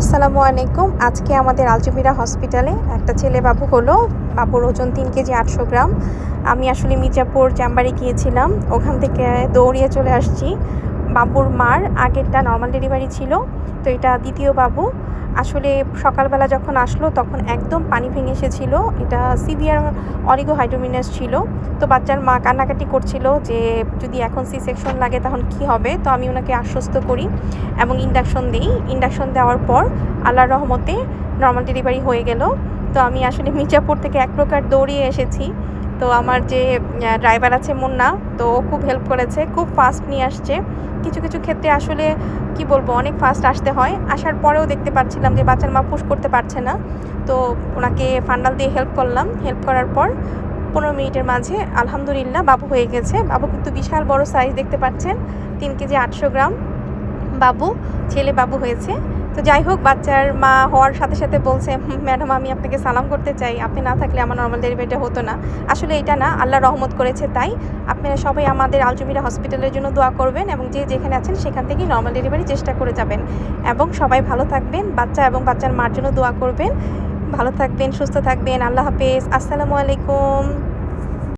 আসসালামু আলাইকুম। আজকে আমাদের আলজুমিরা হসপিটালে একটা ছেলে বাবু হলো। বাবুর ওজন তিন কেজি আটশো গ্রাম। আমি আসলে মির্জাপুর চাম্বারে গিয়েছিলাম। ওখান থেকে দৌড়িয়ে চলে আসছি। বাবুর মার আগেরটা নর্মাল ডেলিভারি ছিল। তো এটা দ্বিতীয় বাবু। আসলে সকালবেলা যখন আসলো, তখন একদম পানি ভেঙে এসেছিল। এটা সিভিয়ার অরিগো হাইড্রোমিনাস ছিল। তো বাচ্চার মা কান্নাকাটি করছিল যে, যদি এখন সি সেকশন লাগে তখন কি হবে? তো আমি ওনাকে আশ্বস্ত করি এবং ইন্ডাকশন দিই। ইন্ডাকশন দেওয়ার পর আল্লাহর রহমতে নর্মাল ডেলিভারি হয়ে গেল। তো আমি আসলে মির্জাপুর থেকে এক প্রকার দৌড়িয়ে এসেছি। তো আমার যে ড্রাইভার আছে মুন্না, তো ও খুব হেল্প করেছে, খুব ফাস্ট নিয়ে আসছে। কিছু কিছু ক্ষেত্রে আসলে কি বলব, অনেক ফাস্ট আসতে হয়। আসার পরেও দেখতে পাচ্ছিলাম যে বাচ্চার মা পুশ করতে পারছে না। তো ওনাকে ফান্ডাল দিয়ে হেল্প করলাম। হেল্প করার পর পনেরো মিনিটের মাঝে আলহামদুলিল্লাহ বাবু হয়ে গেছে। বাবু কিন্তু বিশাল বড় সাইজ দেখতে পাচ্ছেন। তিন কেজি আটশো গ্রাম। বাবু ছেলে বাবু হয়েছে। তো যাই হোক, বাচ্চার মা হওয়ার সাথে সাথে বলছে ম্যাডাম, আমি আপনাকে সালাম করতে চাই। আপনি না থাকলে আমার নর্মাল ডেলিভারিটা হতো না। আসলে এটা না, আল্লাহ রহমত করেছে তাই। আপনারা সবাই আমাদের আলজুমিরা হসপিটালের জন্য দোয়া করবেন এবং যে যেখানে আছেন সেখান থেকেই নর্মাল ডেলিভারি চেষ্টা করে যাবেন। এবং সবাই ভালো থাকবেন, বাচ্চা এবং বাচ্চার মার জন্য দোয়া করবেন। ভালো থাকবেন, সুস্থ থাকবেন। আল্লাহ হাফেজ। আসসালামু আলাইকুম।